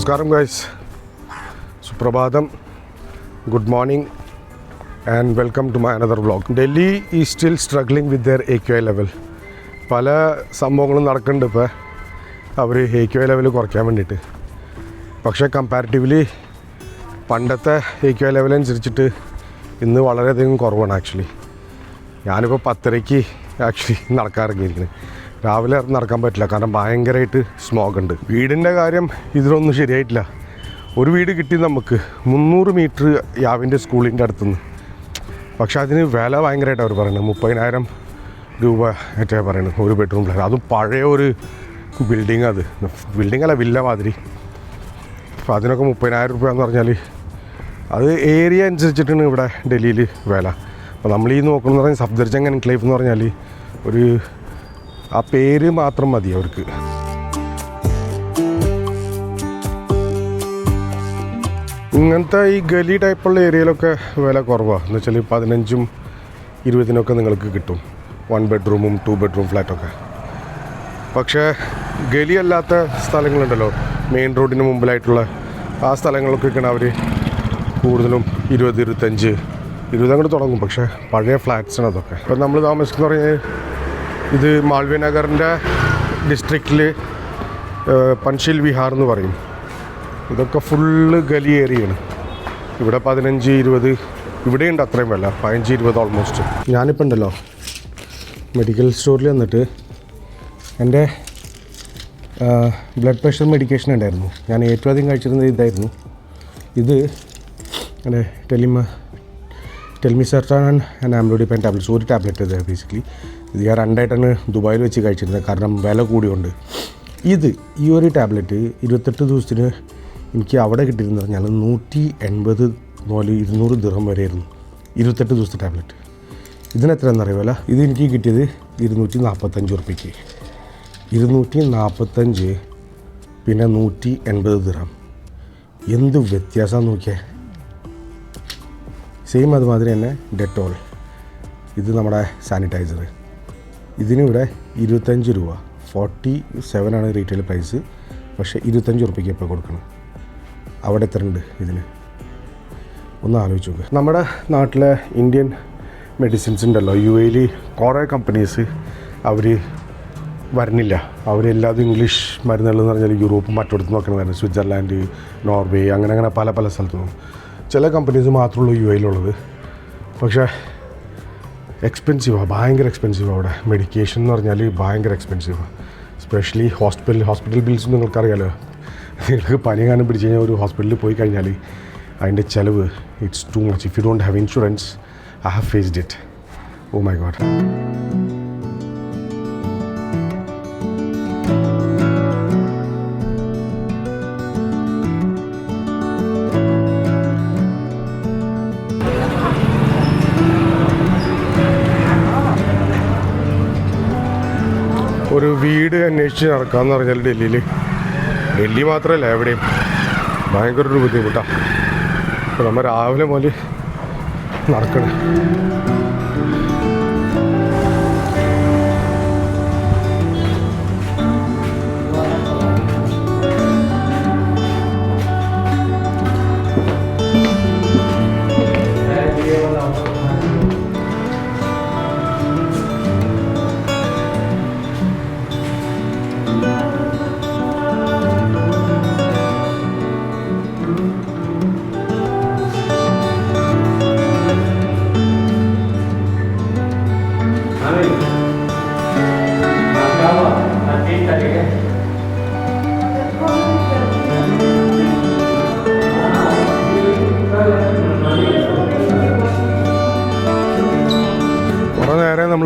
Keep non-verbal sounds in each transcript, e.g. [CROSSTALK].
നമസ്കാരം ഗൈസ് സുപ്രഭാതം. Good morning and welcome to my another vlog Delhi ഈ still struggling with their A Q I level പല സംഭവങ്ങളും നടക്കുന്നുണ്ട് ഇപ്പോൾ അവർ എ ക്യു ഐ ലെവൽ കുറയ്ക്കാൻ വേണ്ടിയിട്ട്. പക്ഷേ കമ്പാരിറ്റീവ്ലി പണ്ടത്തെ എ ക്യു ഐ ലെവൽ അനുസരിച്ചിട്ട് ഇന്ന് വളരെയധികം കുറവാണ് ആക്ച്വലി ഞാനിപ്പോൾ പത്തരയ്ക്ക് ആക്ച്വലി നടക്കാറിറങ്ങിയിരിക്കുന്നത് രാവിലെ നടക്കാൻ പറ്റില്ല. കാരണം ഭയങ്കരമായിട്ട് സ്മോഗ് ഉണ്ട്. വീടിന്റെ കാര്യം ഇതിലൊന്നും ശരിയായിട്ടില്ല. ഒരു വീട് കിട്ടി നമുക്ക് മുന്നൂറ് മീറ്റർ യാവിന്റെ സ്കൂളിന്റെ അടുത്തുനിന്ന്. പക്ഷേ അതിന് വില ഭയങ്കരമായിട്ട് അവർ പറയുന്നത്. മുപ്പതിനായിരം രൂപ ഏറ്റവും പറയുന്നത് ഒരു ബെഡ്റൂം ഫ്ലാറ്റ് അതും പഴയ ഒരു ബിൽഡിംഗ് അത്. ബിൽഡിംഗ് അല്ല വില്ല മാതിരി. അപ്പോൾ അതിനൊക്കെ മുപ്പതിനായിരം രൂപ എന്ന് പറഞ്ഞാൽ അത് ഏരിയ അനുസരിച്ചിട്ടാണ് ഇവിടെ ഡൽഹിയിൽ വില. അപ്പോൾ നമ്മൾ ഈ നോക്കുന്നത് പറഞ്ഞാൽ സഫ്ദർജംഗ് എൻക്ലേവ് എന്ന് പറഞ്ഞാൽ ഒരു ആ പേര് മാത്രം മതി അവർക്ക്. ഇങ്ങനത്തെ ഈ ഗലി ടൈപ്പുള്ള ഏരിയയിലൊക്കെ വില കുറവാണ് എന്ന് വെച്ചാൽ പതിനഞ്ചും ഇരുപതിനൊക്കെ നിങ്ങൾക്ക് കിട്ടും. വൺ ബെഡ്റൂമും ടു ബെഡ്റൂം ഫ്ലാറ്റൊക്കെ പക്ഷേ ഗലി അല്ലാത്ത സ്ഥലങ്ങളുണ്ടല്ലോ. മെയിൻ റോഡിന് മുമ്പിലായിട്ടുള്ള ആ സ്ഥലങ്ങളൊക്കെയാണ് അവർ കൂടുതലും ഇരുപത് ഇരുപത്തഞ്ച് ഇരുപത് അങ്ങോട്ട് തുടങ്ങും. പക്ഷേ പഴയ ഫ്ലാറ്റ്സാണ് അതൊക്കെ. ഇപ്പം നമ്മൾ താമസിക്കുന്ന പറഞ്ഞാൽ ഇത് മാൾവ്യ നഗറിന്റെ ഡിസ്ട്രിക്റ്റിൽ പൻഷിൽ വിഹാർ എന്ന് പറയും. ഇതൊക്കെ ഫുള്ള് ഗലി ഏരിയയാണ്. ഇവിടെ പതിനഞ്ച് ഇരുപത് ഇവിടെയുണ്ട് അത്രയും വില. പതിനഞ്ച് ഇരുപത് ഓൾമോസ്റ്റ് ഞാനിപ്പോൾ ഉണ്ടല്ലോ മെഡിക്കൽ സ്റ്റോറിൽ വന്നിട്ട് എന്റെ ബ്ലഡ് പ്രഷർ മെഡിക്കേഷൻ ഉണ്ടായിരുന്നു. ഞാൻ ഏറ്റവും അധികം കഴിച്ചിരുന്നത് ഇതായിരുന്നു. ഇത് എന്റെ ടെലിമ ടെൽമിസർട്ടാൻ ആൻഡ് ആംബ്ലോഡിപ്പൻ ടാബ്ലറ്റ്സ് ഒരു ടാബ്ലറ്റ് ഇത് ബേസിക്കലി ഇത് ഞാൻ രണ്ടായിട്ടാണ് ദുബായിൽ വെച്ച് കഴിച്ചിരുന്നത്. കാരണം വില കൂടിയുണ്ട്. ഇത് ഈ ഒരു ടാബ്ലറ്റ് ഇരുപത്തെട്ട് ദിവസത്തിന് എനിക്ക് അവിടെ കിട്ടിയിരുന്നത് ഞാൻ നൂറ്റി എൺപത് മുതൽ ഇരുന്നൂറ് ദിർഹം വരെയായിരുന്നു. ഇരുപത്തെട്ട് ദിവസത്തെ ടാബ്ലറ്റ്. ഇതിന് എത്രയാണെന്ന് അറിയുമല്ല ഇത് എനിക്ക് കിട്ടിയത് ഇരുന്നൂറ്റി നാൽപ്പത്തഞ്ച് ഉറുപ്പിക്ക് ഇരുന്നൂറ്റി നാൽപ്പത്തഞ്ച് പിന്നെ നൂറ്റി എൺപത് ദിർഹം. എന്ത് വ്യത്യാസം നോക്കിയേ. സെയിം അതുമാതിരി തന്നെ ഡെറ്റോൾ ഇത് നമ്മുടെ സാനിറ്റൈസർ ഇതിനിവിടെ ഇരുപത്തഞ്ച് രൂപ. ഫോർട്ടി സെവൻ ആണ് റീറ്റെയിൽ പ്രൈസ് പക്ഷേ ഇരുപത്തഞ്ച് ഉറുപ്പിക്ക് ഇപ്പോൾ കൊടുക്കണം. അവിടെ എത്ര ഉണ്ട് ഇതിന്? ഒന്ന് ആലോചിച്ച് നോക്കുക നമ്മുടെ നാട്ടിലെ ഇന്ത്യൻ മെഡിസിൻസ് ഉണ്ടല്ലോ. യു എയിൽ കുറേ കമ്പനീസ് അവർ വരുന്നില്ല. അവരെല്ലാതും ഇംഗ്ലീഷ് മരുന്നുകളെന്ന് പറഞ്ഞാൽ യൂറോപ്പ് മറ്റിടത്ത് നോക്കണം വരുന്നത് സ്വിറ്റ്സർലാൻഡ് നോർവേ അങ്ങനെ അങ്ങനെ പല പല സ്ഥലത്തു. നിന്നും ചില കമ്പനീസ് മാത്രമുള്ളൂ യു എയിലുള്ളത് പക്ഷേ എക്സ്പെൻസീവാണ് ഭയങ്കര എക്സ്പെൻസീവാണ് അവിടെ. മെഡിക്കേഷൻ എന്ന് പറഞ്ഞാൽ ഭയങ്കര എക്സ്പെൻസീവാണ് സ്പെഷ്യലി ഹോസ്പിറ്റൽ ഹോസ്പിറ്റൽ ബിൽസ് നിങ്ങൾക്കറിയാലോ. നിങ്ങൾക്ക് പനി കാണാൻ പിടിച്ച് കഴിഞ്ഞാൽ ഒരു ഹോസ്പിറ്റലിൽ പോയി കഴിഞ്ഞാൽ അതിന്റെ ചിലവ് it's too much if you don't have insurance I have faced it oh my God ഒരു വീട് അന്വേഷിച്ച് നടക്കാമെന്ന് പറഞ്ഞാൽ ഡൽഹിയിൽ ഡൽഹി മാത്രമല്ല എവിടെയും. ഭയങ്കര ഒരു ബുദ്ധിമുട്ടാണ് നമ്മൾ രാവിലെ മുതൽ നടക്കണം.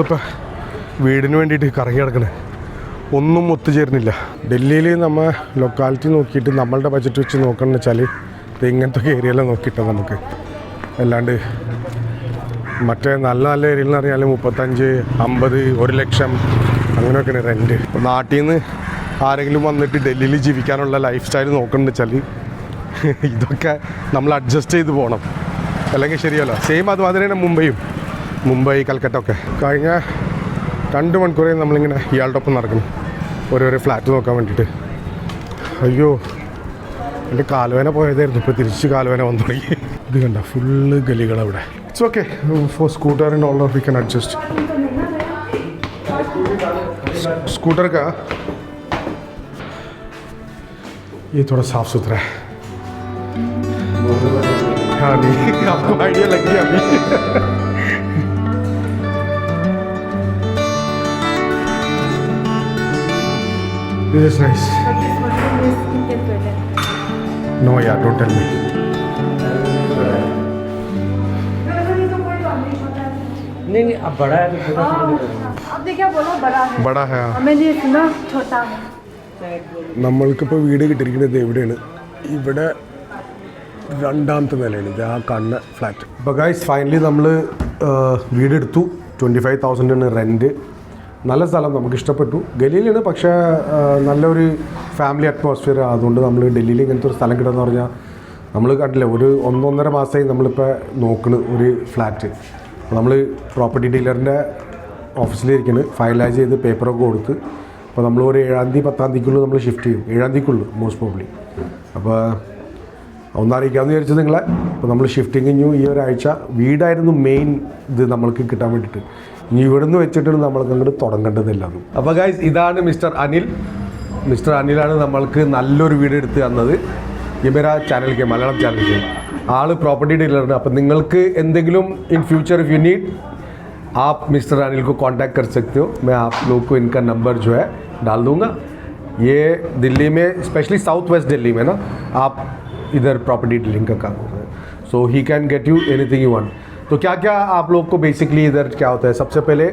നമ്മളിപ്പോൾ വീടിന് വേണ്ടിയിട്ട് കറങ്ങി കിടക്കണേ ഒന്നും ഒത്തുചേരുന്നില്ല. ഡൽഹിയിൽ നമ്മൾ ലൊക്കാലിറ്റി നോക്കിയിട്ട് നമ്മളുടെ ബജറ്റ് വെച്ച് നോക്കണമെന്ന് വെച്ചാൽ ഇത് ഇങ്ങനത്തെ ഏരിയയിലാണ് നോക്കിയിട്ടാണ് നമുക്ക്. അല്ലാണ്ട് മറ്റേ നല്ല നല്ല ഏരിയയിൽ എന്ന് പറഞ്ഞാൽ മുപ്പത്തഞ്ച് അമ്പത് ഒരു ലക്ഷം അങ്ങനെയൊക്കെയാണ് റെന്റ് അപ്പോൾ നാട്ടിൽ നിന്ന് ആരെങ്കിലും വന്നിട്ട് ഡൽഹിയിൽ ജീവിക്കാനുള്ള ലൈഫ് സ്റ്റൈൽ നോക്കണമെന്ന് വെച്ചാൽ ഇതൊക്കെ നമ്മൾ അഡ്ജസ്റ്റ് ചെയ്ത് പോകണം അല്ലെങ്കിൽ ശരിയല്ല. സെയിം അതുമാതിരി തന്നെ മുംബൈയും. മുംബൈ കൽക്കട്ട ഒക്കെ കഴിഞ്ഞ രണ്ട് മണിക്കൂറേ നമ്മളിങ്ങനെ ഇയാളുടെ ഒപ്പം നടക്കണം ഓരോരോ ഫ്ലാറ്റ് നോക്കാൻ വേണ്ടിയിട്ട് അയ്യോ എൻ്റെ കാലുവേന പോയതായിരുന്നു ഇപ്പോൾ തിരിച്ച് കാലുവേന വന്നു തുടങ്ങി ഇത് കണ്ട full ഗലികളവിടെ it's okay for scooter and all we can adjust scooter का ये थोड़ा साफ सुथरा है हाँ नहीं आपको आइडिया लग गया अभी This is nice. But this one is Indian toilet. No, yeah, don't tell me. नहीं नहीं अब बड़ा है तो छोटा छोटा भी करेंगे आपने क्या बोला बड़ा है बड़ा है हाँ. हमें ये सुना छोटा है നമ്മൾക്കിപ്പോൾ വീട് കിട്ടിയിരിക്കുന്നത് എവിടെയാണ് ഇവിടെ രണ്ടാമത്തെ നിലയാണ് ഇത് ആ കണ്ണ ഫ്ലാറ്റ് ഇപ്പോൾ ഗൈസ് ഫൈനലി നമ്മൾ വീടെടുത്തു ട്വൻറ്റി ഫൈവ് തൗസൻഡിന് റെൻറ്റ് നല്ല സ്ഥലം നമുക്ക് ഇഷ്ടപ്പെട്ടു. ഗലിയിലാണ് പക്ഷേ നല്ലൊരു ഫാമിലി അറ്റ്മോസ്ഫിയർ അതുകൊണ്ട് നമ്മൾ ഡൽഹിയിൽ ഇങ്ങനത്തെ ഒരു സ്ഥലം കിട്ടുമെന്ന് പറഞ്ഞാൽ നമ്മൾ കണ്ടില്ല ഒരു ഒന്നൊന്നര മാസമായി നമ്മളിപ്പോൾ നോക്കണ് ഒരു ഫ്ലാറ്റ് നമ്മൾ പ്രോപ്പർട്ടി ഡീലറിന്റെ ഓഫീസിലിരിക്കുന്നത് ഫയലൈസ് ചെയ്ത് പേപ്പറൊക്കെ കൊടുത്ത് അപ്പോൾ നമ്മൾ ഒരു ഏഴാം തീയതി പത്താം തീയതിക്കുള്ളിൽ നമ്മൾ ഷിഫ്റ്റ് ചെയ്യും. ഏഴാം തീയതിക്കുള്ളൂ മോസ്റ്റ് പ്രോബ്ലി അപ്പോൾ ഒന്നറിയിക്കാമെന്ന് വിചാരിച്ചത് നിങ്ങളെ. അപ്പോൾ നമ്മൾ ഷിഫ്റ്റിംഗ് കഴിഞ്ഞു ഈ ഒരാഴ്ച വീടായിരുന്നു മെയിൻ ഇത് നമ്മൾക്ക് കിട്ടാൻ വേണ്ടിയിട്ട്. ഇനി ഇവിടുന്ന് വെച്ചിട്ടാണ് നമ്മൾക്ക് അങ്ങോട്ട് തുടങ്ങേണ്ടതില്ല അപ്പോൾ ഗൈസ് ഇതാണ് മിസ്റ്റർ അനിൽ മിസ്റ്റർ അനിലാണ് നമ്മൾക്ക് നല്ലൊരു വീട് എടുത്ത് തന്നത് ഈ മേരാ ചാനലിലേക്ക് മലയാളം ചാനലിലേക്ക് ആള് പ്രോപ്പർട്ടി ഡീലറാണ് അപ്പം നിങ്ങൾക്ക് എന്തെങ്കിലും in future if you need आप मिस्टर अनिल को कांटेक्ट कर सकते हो मैं आप लोग को इनका नंबर जो है डाल दूंगा ये दिल्ली में स्पेशली साउथ वेस्ट दिल्ली में ना आप इधर प्रॉपर्टी डीलिंग का काम कर रहे हैं so he can get you anything you want तो क्या क्या आप लोग को बेसिकली इधर क्या होता है? सबसे पहले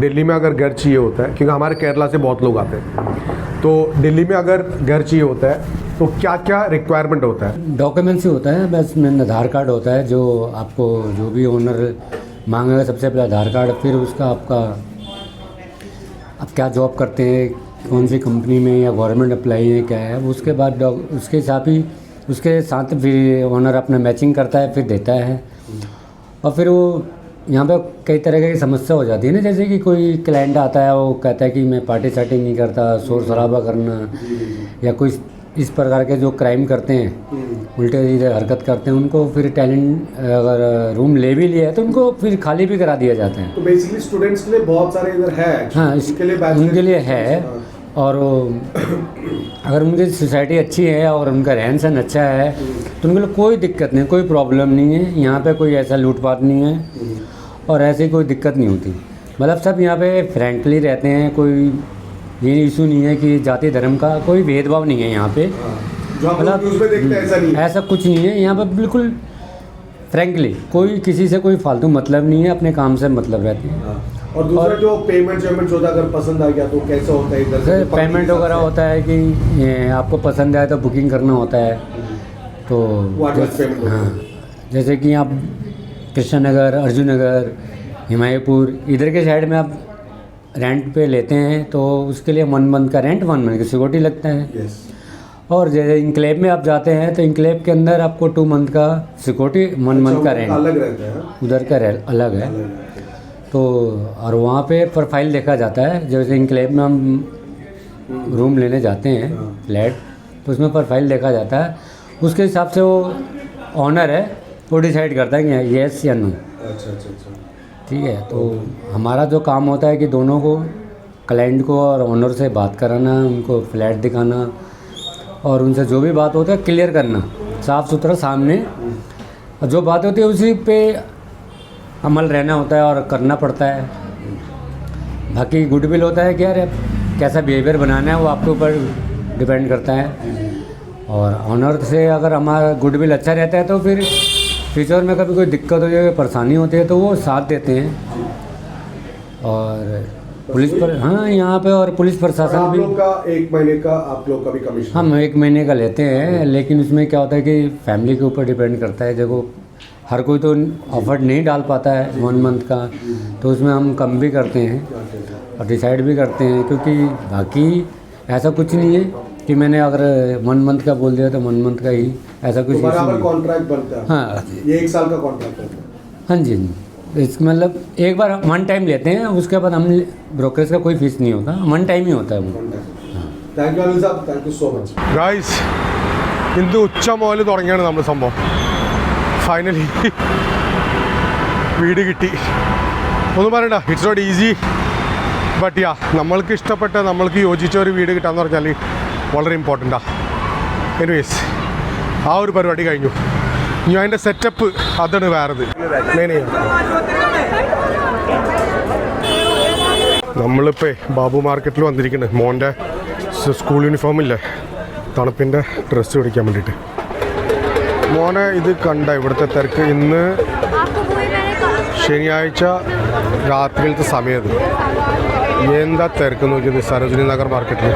दिल्ली में अगर घर चाहिए होता है, क्योंकि हमारे केरला से बहुत लोग आते हैं तो दिल्ली में अगर घर चाहिए होता है तो क्या क्या रिक्वायरमेंट होता है? डॉक्यूमेंट्स ही होता है, बस मेन आधार कार्ड होता है, जो आपको जो भी ओनर मांगेगा, सबसे पहले आधार कार्ड, फिर उसका आपका, आप क्या जॉब करते हैं कौन सी कंपनी में या गवर्नमेंट अप्लाई है, क्या है, उसके बाद उसके हिसाब ही, उसके साथ फिर ओनर अपना मैचिंग करता है, फिर देता है। और फिर वो यहाँ पे कई तरह की समस्या हो जाती है ना जैसे कि कोई क्लाइंट आता है वो कहता है कि मैं पार्टी सार्टी नहीं करता शोर शराबा करना या कोई इस प्रकार के जो क्राइम करते हैं उल्टे सीधे हरकत करते हैं उनको फिर टैलेंट अगर रूम ले भी लिया है तो उनको फिर खाली भी करा दिया जाते हैं। तो बेसिकली स्टूडेंट्स के लिए बहुत सारे इधर है हाँ इस, उनके लिए है। और अगर उनकी सोसाइटी अच्छी है और उनका रहन सहन अच्छा है तो उनके लिए कोई दिक्कत नहीं कोई प्रॉब्लम नहीं है। यहाँ पे कोई ऐसा लूटपाट नहीं है और ऐसी कोई दिक्कत नहीं होती। मतलब सब यहाँ पे फ्रेंकली रहते हैं कोई ये इशू नहीं है कि जाति धर्म का कोई भेदभाव नहीं है यहाँ पे। मतलब- ऐसा कुछ नहीं है यहाँ पर बिल्कुल फ्रेंकली कोई किसी से कोई फालतू मतलब नहीं है अपने काम से मतलब रहते हैं। हाँ। और दूसरा और जो पेमेंट वेमेंट होता है अगर पसंद आ गया तो कैसे होता है इधर सर पेमेंट वगैरह होता है कि आपको पसंद आए तो बुकिंग करना होता है। तो advance payment होता है। हाँ जैसे कि आप कृष्णा नगर अर्जुन नगर हिमायतपुर इधर के साइड में आप रेंट पे लेते हैं तो उसके लिए वन मंथ का रेंट वन मंथ की सिक्योरिटी लगता है। और जैसे इंक्लेव में आप जाते हैं तो इंक्लेव के अंदर आपको टू मंथ का सिक्योरिटी वन मंथ का रेंट अलग रहता है उधर का है। अलग है। तो और वहाँ पे प्रोफ़ाइल देखा जाता है जैसे इंक्लेव में हम रूम लेने जाते हैं फ्लैट तो उसमें प्रोफ़ाइल देखा जाता है। उसके हिसाब से वो ऑनर है वो डिसाइड करता है कि येस या नो अच्छा अच्छा अच्छा। ठीक है तो हमारा जो काम होता है कि दोनों को क्लाइंट को और ऑनर से बात कराना उनको फ्लैट दिखाना और उनसे जो भी बात होता है क्लियर करना साफ़ सुथरा सामने और जो बात होती है उसी पे अमल रहना होता है और करना पड़ता है। बाकी गुडविल होता है कि यार कैसा बिहेवियर बनाना है वो आपके ऊपर डिपेंड करता है। और ऑनर से अगर हमारा गुडविल अच्छा रहता है तो फिर फ्यूचर में कभी कोई दिक्कत हो जाए परेशानी होती है तो वो साथ देते हैं। और पुलिस पर हाँ यहाँ पे और पुलिस प्रशासन आप भी लोग का एक महीने का आप लोग का भी कमीशन हम एक महीने का लेते हैं लेकिन उसमें क्या होता है कि फैमिली के ऊपर डिपेंड करता है। देखो हर कोई तो ऑफर नहीं डाल पाता है वन मंथ का तो उसमें हम कम भी करते हैं और डिसाइड भी करते हैं क्योंकि बाकी ऐसा कुछ नहीं है कि मैंने अगर वन मंथ का बोल दिया तो वन मंथ का ही ऐसा कुछ तो issue बराबर नहीं। कॉन्ट्रैक्ट बनता है हाँ ये एक साल का कॉन्ट्रैक्ट होता है हाँ जी हाँ जी। इस मतलब एक बार वन टाइम लेते हैं उसके बाद हम ब्रोकरेज का कोई फीस नहीं होता वन टाइम ही होता है वो थैंक यू अनिल साहब thank you so much guys ഇന്ന് ഉച്ച മുതൽ തുടങ്ങിയാണ് നമ്മൾ സംഭവം ഫൈനലി വീട് കിട്ടി. ഒന്നും പറയണ്ട it's not easy but yeah നമ്മൾക്ക് ഇഷ്ടപ്പെട്ട നമ്മൾക്ക് യോജിച്ച ഒരു വീട് കിട്ടാന്ന് പറഞ്ഞാൽ വളരെ ഇമ്പോർട്ടന്റാണ് എനിവേസ് ആ ഒരു പരിപാടി കഴിഞ്ഞു. ഇനി അതിന്റെ സെറ്റപ്പ് അതാണ് വേറത്. മേനെ നമ്മളിപ്പോൾ ബാബു മാർക്കറ്റിൽ വന്നിരിക്കുന്നത് മോന്റെ സ്കൂൾ യൂണിഫോമില്ലേ തണുപ്പിന്റെ ഡ്രസ്സ് പിടിക്കാൻ വേണ്ടിയിട്ട്. മോനെ ഇത് കണ്ട ഇവിടുത്തെ തിരക്ക് ഇന്ന് ശനിയാഴ്ച രാത്രിയിലത്തെ സമയത്ത് എന്താ തിരക്ക് നോക്കിയത് സരോജിനി നഗർ മാർക്കറ്റിൽ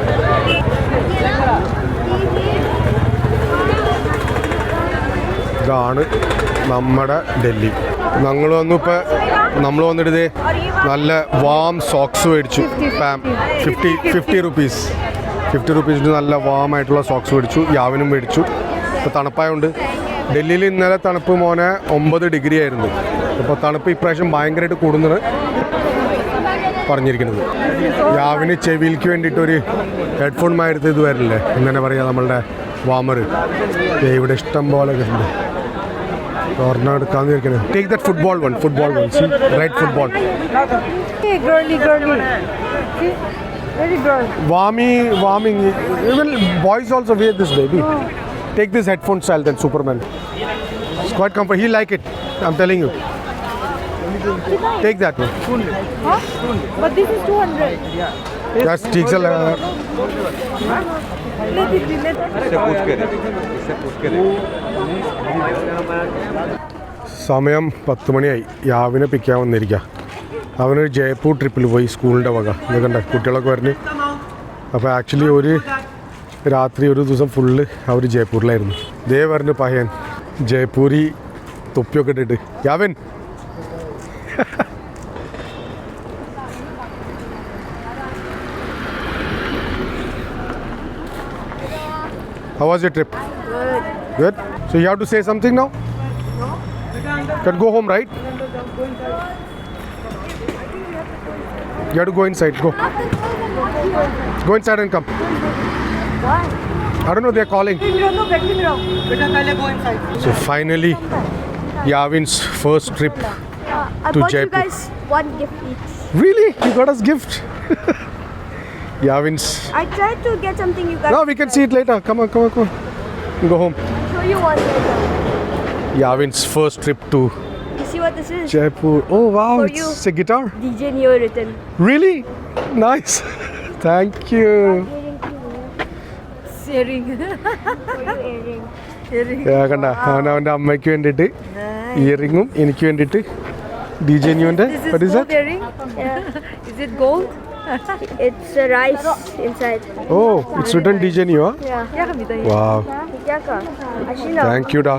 ഇതാണ് നമ്മുടെ ഡൽഹി. ഞങ്ങൾ വന്നു ഇപ്പോൾ നമ്മൾ വന്നിട്ട് നല്ല വാം സോക്സ് മേടിച്ചു. ഫിഫ്റ്റി ഫിഫ്റ്റി റുപ്പീസ് ഫിഫ്റ്റി റുപ്പീസിന് നല്ല വാം ആയിട്ടുള്ള സോക്സ് മേടിച്ചു. യാവിനും മേടിച്ചു. ഇപ്പോൾ തണുപ്പായതുകൊണ്ട് ഡൽഹിയിൽ ഇന്നലെ തണുപ്പ് മോനെ ഒമ്പത് ഡിഗ്രി ആയിരുന്നു. അപ്പോൾ തണുപ്പ് ഇപ്രാവശ്യം ഭയങ്കരമായിട്ട് കൂടുന്നത് പറഞ്ഞിരിക്കുന്നത്. രാവിലെ ചെവിയിലേക്ക് വേണ്ടിയിട്ട് ഒരു ഹെഡ്ഫോൺ മാരുത്ത് ഇത് വരില്ലേ? ഇങ്ങനെ പറയാം നമ്മളുടെ വാമർ. ഇവിടെ ഇഷ്ടം പോലെ ഉണ്ട്. ഒരെണ്ണം എടുക്കാന്ന് take that football one football one see right football Hey, girly, girly. See? Very girl. വാമി വാമിങ് even boys also wear this baby Take this headphone style then superman quite comfort he like it I'm telling you take that one Huh? But this is 200. That's ठीक से लगा Let it be, let it സമയം പത്ത് മണിയായി യാവിനെ പിക്കാൻ വന്നിരിക്കുക അവനൊരു ജയ്പൂർ ട്രിപ്പിൽ പോയി സ്കൂളിൻ്റെ വക ഇത് കണ്ട കുട്ടികളൊക്കെ വരുന്നു അപ്പോൾ ആക്ച്വലി ഒരു രാത്രി ഒരു ദിവസം ഫുള്ള് അവർ ജയ്പൂരിലായിരുന്നു ദേ പറഞ്ഞു പയ്യൻ ജയ്പൂരി തൊപ്പിയൊക്കെ ഇട്ടിട്ട് യാവൻ How was your trip? Good. Good. So you have to say something now? No. Can go home, right? You have to go inside. Go. Go inside and come. I don't know. They're calling. No, back in wrong. So finally, Yavin's first trip. Uh, I To bought Jaipur. you guys one gift each. Really? You got us gift. [LAUGHS] Yavin's. I tried to get something you guys. No, we can see it later. Come on, come on, come on. Go home. show you one later. Yavin's first trip to You see what this is? Jaipur. Oh wow, For it's you. a guitar. DJ Neo written. Really? Nice. [LAUGHS] Thank you. കണ്ട അവനവന്റെ അമ്മയ്ക്ക് വേണ്ടിട്ട് ഇയറിങ്ങും എനിക്ക് വേണ്ടിട്ട് D J ന്യൂന്റെ ഓ it's written D J new വാ thank you ഡാ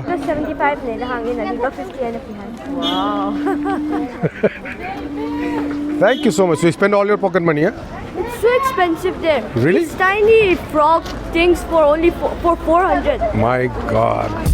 thank you so much you spend all your pocket മണിയാ It's so expensive there. Really? It's tiny frog things for only for, for 400. My God.